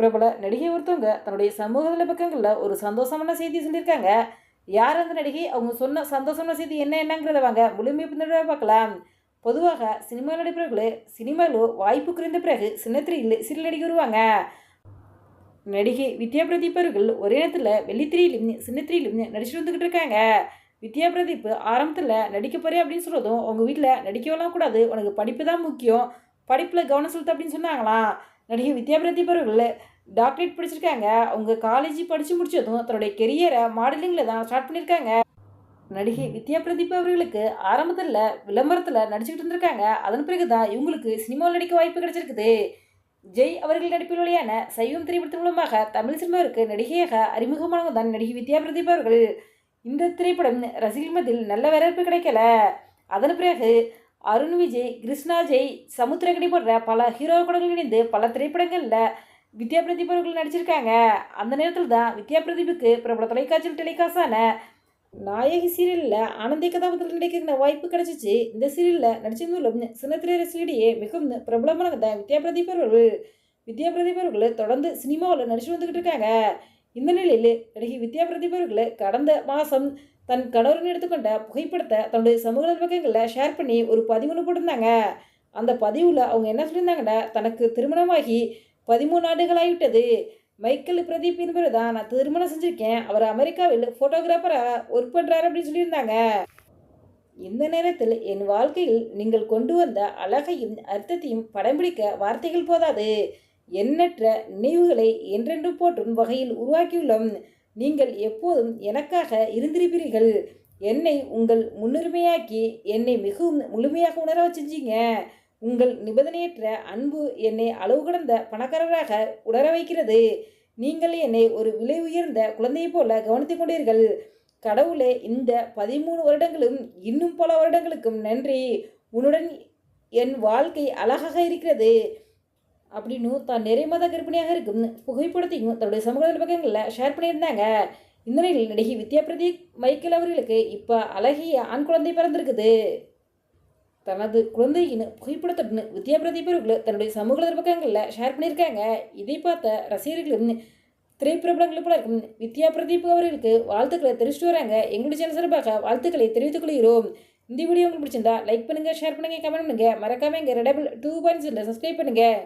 பிரபல நடிகை ஒருத்தவங்க தன்னுடைய சமூக பக்கங்களில் ஒரு சந்தோஷமான செய்தி சொல்லியிருக்காங்க. யார் அந்த நடிகை? அவங்க சொன்ன சந்தோஷமான செய்தி என்ன என்னங்கிறத வாங்க முழுமையை பின்னடைவாக பார்க்கலாம். பொதுவாக சினிமா நடிப்பவர்கள் சினிமாவில் வாய்ப்பு குறைந்த பிறகு சின்னத்திரையில் சிறு நடிகை வருவாங்க. நடிகை வித்யா பிரதீப் அவர்கள் ஒரே நேரத்தில் வெள்ளித்திரையிலும் சின்னத்திரையிலும் நடிச்சுட்டு வந்துக்கிட்டு இருக்காங்க. வித்யா பிரதீப் ஆரம்பத்தில் நடிக்க போறேன் அப்படின்னு சொல்கிறதும் உங்கள் வீட்டில் நடிக்கலாம் கூடாது. உனக்கு படிப்பு தான் முக்கியம். படிப்பில் கவனம் செலுத்து அப்படின்னு சொன்னாங்களாம். நடிகை வித்யா பிரதீப் அவர்கள் டாக்டரேட் படிச்சிருக்காங்க. அவங்க காலேஜ் படித்து முடிச்சதும் தன்னுடைய கெரியரை மாடலிங்கில் தான் ஸ்டார்ட் பண்ணியிருக்காங்க நடிகை வித்யா பிரதீப் அவர்களுக்கு ஆரம்பத்தில் விளம்பரத்தில் நடிச்சுக்கிட்டு இருந்திருக்காங்க. அதன் பிறகு தான் இவங்களுக்கு சினிமாவில் நடிக்க வாய்ப்பு கிடைச்சிருக்குது. ஜெய் அவர்கள் நடிப்பில் வெளியான சைவம் திரைப்படத்தின் மூலமாக தமிழ் சினிமாவிற்கு நடிகையாக அறிமுகமானவங்க தான் நடிகை வித்யா பிரதீப் அவர்கள். இந்த திரைப்படம் ரசிகர்கள் மத்தியில் நல்ல வரவேற்பு கிடைக்கல. அதன் பிறகு அருண் விஜய் கிருஷ்ணா ஜெய் சமுத்திரகடி போன்ற பல ஹீரோ ஹீரோக்களுடன் இணைந்து பல திரைப்படங்களில் வித்யா பிரதீப் அவர்கள் நடிச்சிருக்காங்க. அந்த நேரத்தில் தான் வித்யா பிரதீபுக்கு பிரபல தொலைக்காட்சியில் டெலிகாஸ்டான நாயகி சீரியலில் ஆனந்தி கதாபாத்திரத்தில் நடிக்கிற வாய்ப்பு கிடைச்சிச்சு. இந்த சீரியலில் நடிச்சிருந்துள்ள சின்னத்திரை ரசிகரிடையே மிகவும் பிரபலமானவங்க தான் வித்யா பிரதீப் அவர்கள் வித்யா பிரதீப் அவர்கள் தொடர்ந்து சினிமாவில் நடிச்சு வந்துக்கிட்டு இருக்காங்க. இந்த நிலையில் நடிகை வித்யா பிரதீப் அவர்கள் கடந்த மாதம் தன் கணவருடன் எடுத்துக்கொண்ட புகைப்படத்தை தன்னுடைய சமூக பக்கங்களில் ஷேர் பண்ணி ஒரு பதிவு ஒன்று போட்டிருந்தாங்க. அந்த பதிவில் அவங்க என்ன சொல்லியிருந்தாங்கன்னா தனக்கு திருமணமாகி பதிமூணு ஆண்டுகள் ஆகிவிட்டது மைக்கேல் பிரதீப் என்பவர் தான் நான் திருமணம் செஞ்சுருக்கேன். அவர் அமெரிக்காவில் ஃபோட்டோகிராஃபராக ஒர்க் பண்ணுறாரு அப்படின்னு சொல்லியிருந்தாங்க. இந்த நேரத்தில் என் வாழ்க்கையில் நீங்கள் கொண்டு வந்த அழகையும் அர்த்தத்தையும் படம் பிடிக்க வார்த்தைகள் போதாது. எண்ணற்ற நினைவுகளை என்றென்று போற்றும் வகையில் உருவாக்கியுள்ளோம். நீங்கள் எப்போதும் எனக்காக இருந்திருப்பீர்கள். என்னை உங்கள் முன்னுரிமையாக்கி என்னை மிகவும் முழுமையாக உணர வச்சிருந்தீங்க உங்கள் நிபந்தனையற்ற அன்பு என்னை அளவு கடந்த பணக்காரராக உணர வைக்கிறது நீங்கள் என்னை ஒரு விலை உயர்ந்த குழந்தையைப் போல கவனித்துக் கொண்டீர்கள். கடவுளே இந்த பதிமூணு வருடங்களும் இன்னும் பல வருடங்களுக்கும் நன்றி. உன்னுடன் என் வாழ்க்கை அழகாக இருக்கிறது. அப்படின்னு தான் நிறைமாத கர்ப்பிணியாக இருக்கும்னு புகைப்படத்தையும் தன்னுடைய சமூக பக்கங்களில் ஷேர் பண்ணியிருந்தாங்க. இந்த நிலையில் நடிகை வித்யா பிரதீப் மைக்கேல் அவர்களுக்கு இப்போ அழகிய ஆண் குழந்தை பிறந்திருக்குது. தனது குழந்தையின் புகைப்படத்துடன் வித்யா பிரதீப் அவர்கள் தன்னுடைய சமூக பக்கங்களில் ஷேர் பண்ணியிருக்காங்க. இதை பார்த்த ரசிகர்களும் திரைப்பிரபலங்கள் போல இருக்கும். வித்யா பிரதீப் அவர்களுக்கு வாழ்த்துக்களை தெரிவிச்சுட்டு வராங்க. எங்களுடைய சேனல் சார்பாக வாழ்த்துக்களை தெரிவித்துக் கொள்கிறோம். இந்த வீடியோ உங்களுக்கு பிடிச்சிருந்தா லைக் பண்ணுங்கள் ஷேர் பண்ணுங்கள் கமெண்ட் பண்ணுங்கள் மறக்காமல் எங்கள் ரெடபிள் டூ பாயிண்ட்ஸ் சப்ஸ்கிரைப் பண்ணுங்கள்